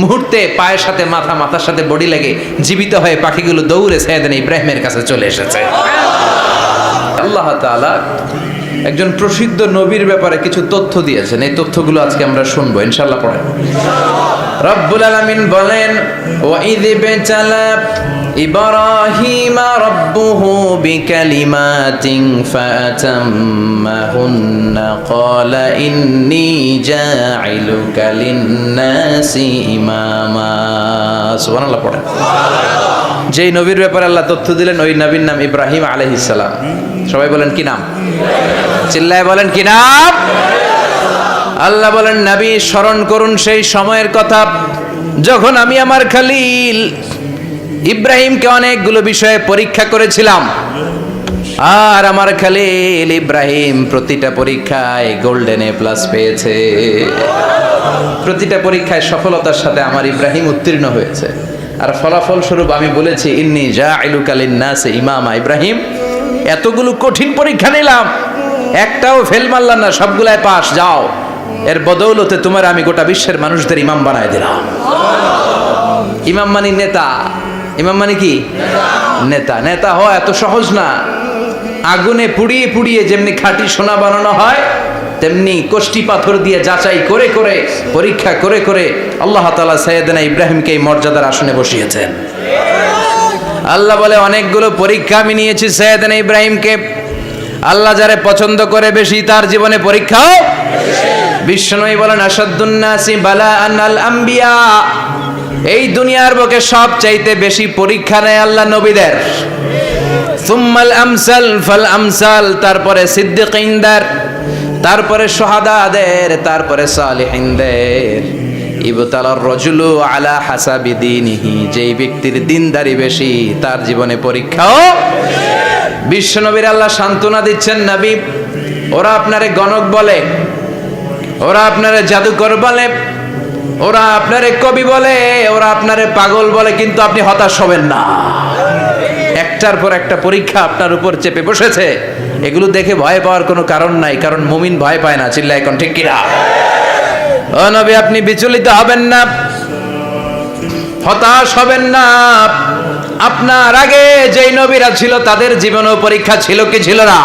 মুহূর্তে পায়ের সাথে মাথা, মাথার সাথে বডি লেগে জীবিত হয়ে পাখিগুলো দৌড়ে সাইয়েদান ইব্রাহিমের কাছে চলে এসেছে। আল্লাহ তাআলা একজন প্রসিদ্ধ নবীর ব্যাপারে কিছু তথ্য দিয়েছেন। এই তথ্যগুলো আজকে আমরা শুনব ইনশাল্লাহ পড়েন রব্বুল আলামিন বলেন, ওয়াইদ বেচালা ইব্রাহিম রব্বুহু বিকালিমাতিন ফাতাম্মাহুন্না ক্বালা ইন্নী জাইলুকা লিন-নাসি ইমামা। সুবহানাল্লাহ পড়েন। যেই নবীর ব্যাপারে আল্লাহ তথ্য দিলেন, ওই নবীর নাম ইব্রাহিম আলাইহিস সালাম। সবাই বলেন, কি নাম? চিল্লায় বলেন, কি নাম? আল্লাহ বলেন, নবী, স্মরণ করুন সেই সময়ের কথা। যখন আমি আমার খালিল ইব্রাহিমকে অনেকগুলো বিষয়ে পরীক্ষা করেছিলাম, আর আমার খালিল ইব্রাহিম প্রতিটা পরীক্ষায় গোল্ডেন এ প্লাস পেয়েছে। প্রতিটা পরীক্ষায় সফলতার সাথে আমার ইব্রাহিম উত্তীর্ণ হয়েছে। আর ফলাফল স্বরূপ আমি বলেছি, ইন্নি যা ইলুকালিন নাসে ইমামা ইব্রাহিম। এতগুলো কঠিন পরীক্ষা নিলাম, একটাও ফেল মারলাম না সবগুলায় পাস, যাও। এর বদৌলতে তোমার আমি গোটা বিশ্বের মানুষদের ইমাম বানায় দিলাম। ইমাম মানি নেতা। ইমাম মানে কি? নেতা। নেতা হওয়া এত সহজ না। আগুনে পুড়িয়ে পুড়িয়ে যেমনি খাঁটি সোনা বানানো হয়, তেমনি কোষ্টি পাথর দিয়ে যাচাই করে করে, পরীক্ষা করে করে আল্লাহ তালা সৈয়দনা ইব্রাহিমকে এই মর্যাদার আসনে বসিয়েছেন। আল্লাহ বলে, অনেকগুলো পরীক্ষা আমি নিয়েছি সৈয়দনা ইব্রাহিমকে। আল্লাহ যারে পছন্দ করে বেশি, তার জীবনে পরীক্ষাও বিশ্বনবী বলেন আসাদুন্নাসি বালা আনাল আম্বিয়া। এই দুনিয়ার বুকে সব চাইতে বেশি পরীক্ষা নেয় আল্লাহ নবীদের। সুম্মাল আমসাল ফাল আমসাল, তারপরে সিদ্দিকিনদের, তারপরে সোহাদাদের তারপরে সালিহিনদের। ইবতালার রজুলু আলা হাসাবি যেই ব্যক্তির দিনদারি বেশি, তার জীবনে পরীক্ষাও বিশ্বনবীর আল্লাহ সান্ত্বনা দিচ্ছেন নবী। ওরা আপনারে গণক বলে, ওরা আপনারে জাদুকর বলে, ওরা আপনারে কবি বলে, ওরা আপনারে পাগল বলে, কিন্তু আপনি হতাশ হবেন না। একটার পর একটা পরীক্ষা আপনার উপর চেপে বসেছে। এগুলো দেখে ভয় পাওয়ার কোনো কারণ নাই, কারণ মুমিন ভয় পায় না চিল্লা এখন ঠিক কিনা? ও নবী, আপনি বিচলিত হবেন না। হতাশ হবেন না। আপনার আগে যেই নবীরা ছিল, তাদের জীবনেও পরীক্ষা ছিল কি ছিল না?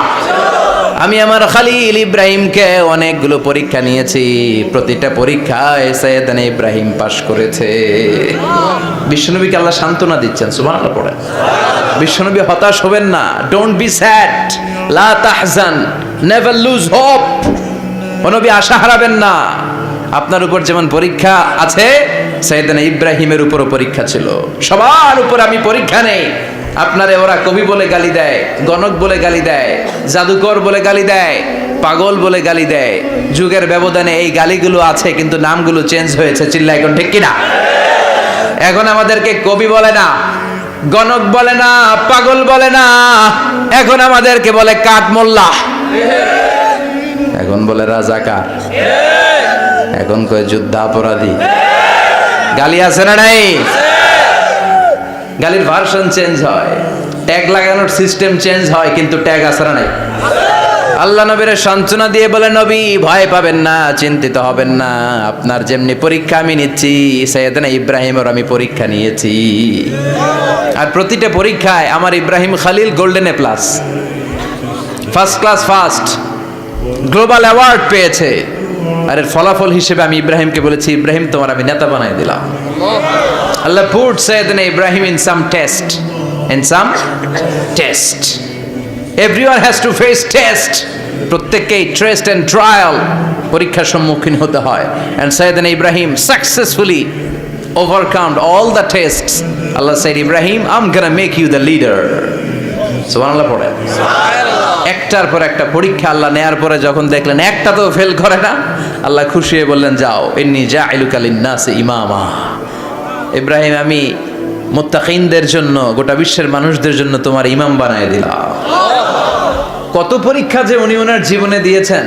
আমি আমার খালিল ইব্রাহিমকে অনেকগুলো পরীক্ষা নিয়েছি। প্রতিটা পরীক্ষায় সৈয়দান ইব্রাহিম পাশ করেছে। বিশ্বনবীকে আল্লাহ সান্ত্বনা দিচ্ছেন, সুবহানাল্লাহ পড়ে বিশ্বনবী হতাশ হবেন না। ডোন্ট বি স্যাড লা তাহজান নেভার লুজ হোপ নবী, আশা হারাবেন না। আপনার উপর যেমন পরীক্ষা আছে, সৈয়দানা ইব্রাহিমের উপরও পরীক্ষা ছিল। সবার উপর আমি পরীক্ষা নেই। আপনারে ওরা কবি বলে গালি দেয়, গণক বলে গালি দেয়, জাদুকর বলে গালি দেয়, পাগল বলে গালি দেয়। যুগের ব্যবধানে এই গালিগুলো আছে, কিন্তু নামগুলো চেঞ্জ হয়েছে। চিল্লা এখন ঠিক কিনা? এখন আমাদেরকে কবি বলে না, গণক বলে না, পাগল বলে না। এখন আমাদেরকে বলে কাঠ মোল্লা এখন বলে রাজাকার। এখন কয় যুদ্ধাপরাধী। গালি আছে না নাই? গালির ভার্সন চেঞ্জ হয়। ট্যাগ লাগানোর সিস্টেম চেঞ্জ হয়, কিন্তু ট্যাগ আছে না নাই? আল্লাহ নবীর সান্ত্বনা দিয়ে বলে, নবী, ভয় পাবেন না, চিন্তিত হবেন না। আপনার যেমনি পরীক্ষা আমি নিচ্ছি, সৈয়দনা ইব্রাহিমের আমি পরীক্ষা নিয়েছি। আর প্রতিটা পরীক্ষায় আমার Ibrahim Khalil golden A plus first class first global award পেয়েছে। আর এর ফলাফল হিসেবে আমি ইব্রাহিমকে বলেছি, ইব্রাহিম, তোমার আমি নেতা বানাই দিলাম। Allah put Sayyidina Ibrahim in some test, in some test. Everyone has to face test প্রত্যেককেই ট্রেস্ট অ্যান্ড ট্রায়াল পরীক্ষার সম্মুখীন হতে হয়। And Sayyidna Ibrahim successfully the test Allah said Ibrahim I'm gonna make you the leader সুবহানাল্লাহ পড়ে একটার পর একটা পরীক্ষা আল্লাহ নেয়ার পরে যখন দেখলেন একটা তো ফেল করে না, আল্লাহ খুশি হয়ে বললেন, যাও এমনি যা ইলুকালিন নাসে ইমামা। ইব্রাহিম, আমি মোত্তাকিনদের জন্য, গোটা বিশ্বের মানুষদের জন্য তোমার ইমাম বানায় দিলাম। কত পরীক্ষা যে উনি ওনার জীবনে দিয়েছেন।